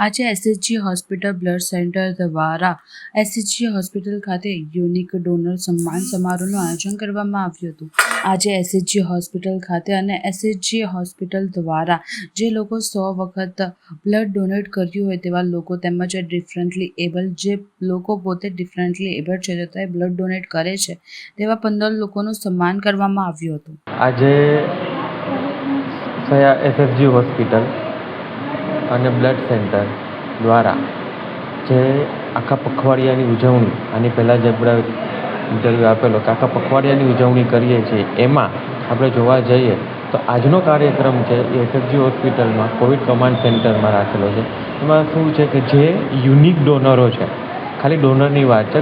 આજે SHG hospital blood centre દ્વારા SHG hospital ખાતે યુનિક ડોનર સન્માન સમારોહનું આયોજન કરવામાં આવ્યું હતું. આજે એસએચજી હોસ્પિટલ ખાતે અને એસએચજી હોસ્પિટલ દ્વારા જે લોકો સો વખત બ્લડ ડોનેટ કર્યું હોય તેવા લોકો તેમજ ડિફરન્ટલી એબલ જે લોકો પોતે ડિફરન્ટલી એબલ છે તે બ્લડ ડોનેટ કરે છે તેવા પંદર લોકોનું સન્માન કરવામાં આવ્યું હતું. આજે એસએફજી હોસ્પિટલ અને બ્લડ સેન્ટર દ્વારા જે આખા પખવાડિયાની ઉજવણી આની પહેલાં જે આપણે ઇન્ટરવ્યૂ આપેલો કે આખા પખવાડિયાની ઉજવણી કરીએ છીએ, એમાં આપણે જોવા જઈએ તો આજનો કાર્યક્રમ છે એ એસએફજી હોસ્પિટલમાં કોવિડ કમાન્ડ સેન્ટરમાં રાખેલો છે. એમાં શું છે કે જે યુનિક ડોનરો છે, ખાલી ડોનરની વાત છે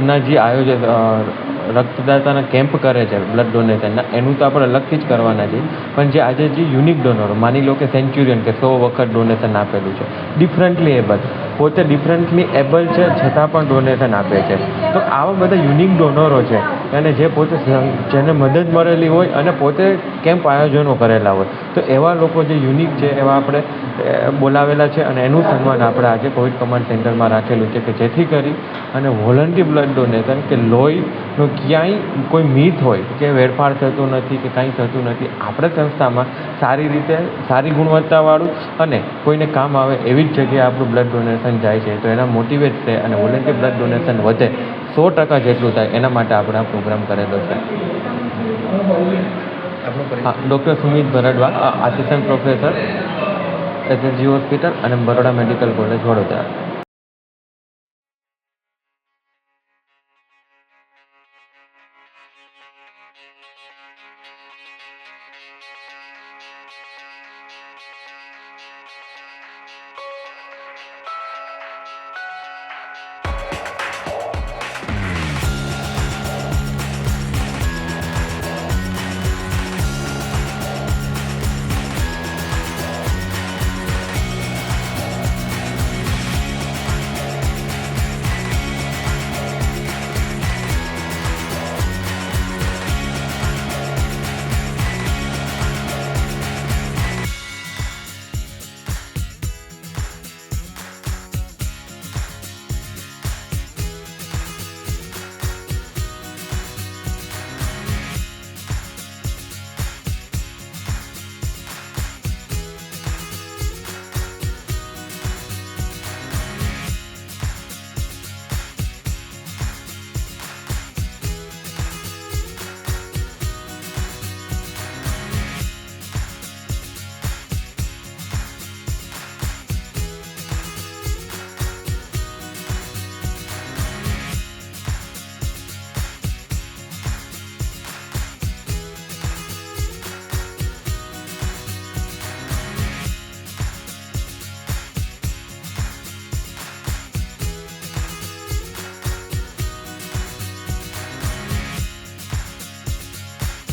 ડોનરના જે આયોજન રક્તદાતાના કેમ્પ કરે છે, બ્લડ ડોનેશનના, એનું તો આપણે અલગથી જ કરવાના છીએ પણ જે આજે જે યુનિક ડોનરો, માની લો કે સેન્ચુરિયન કે સો વખત ડોનેશન આપેલું છે ડિફરન્ટલી એબલ પોતે ડિફરન્ટલી એબલ છે, છતાં પણ ડોનેશન આપે છે. તો આવા બધા યુનિક ડોનરો છે અને જે પોતે જેને મદદ મળેલી હોય અને પોતે કેમ્પ આયોજનો કરેલા હોય. તો એવા લોકો જે યુનિક છે, એવા આપણે બોલાવેલા છે અને એનું સન્માન આપણે આજે કોવિડ કમાન્ડ સેન્ટરમાં રાખેલું છે કે જેથી કરી અને વોલન્ટરી બ્લડ ડોનેશન કે લોહીનો ક્યાંય કોઈ મિથ હોય કે વેરફાર થતો નથી કે કાંઈ થતું નથી, આપણે સંસ્થામાં સારી રીતે, સારી ગુણવત્તાવાળું અને કોઈને કામ આવે એવી જ જગ્યાએ આપણું બ્લડ ડોનેશન જાય છે. તો એના મોટિવેટ છે અને વોલન્ટરી બ્લડ ડોનેશન વધે. સો ટકા જેટલું થાય એના માટે આપણે આ પ્રોગ્રામ કરેલો છે. હા doctor Sumit Bharadva assistant professor SSG hospital અને બરોડા મેડિકલ કોલેજ વડોદરા.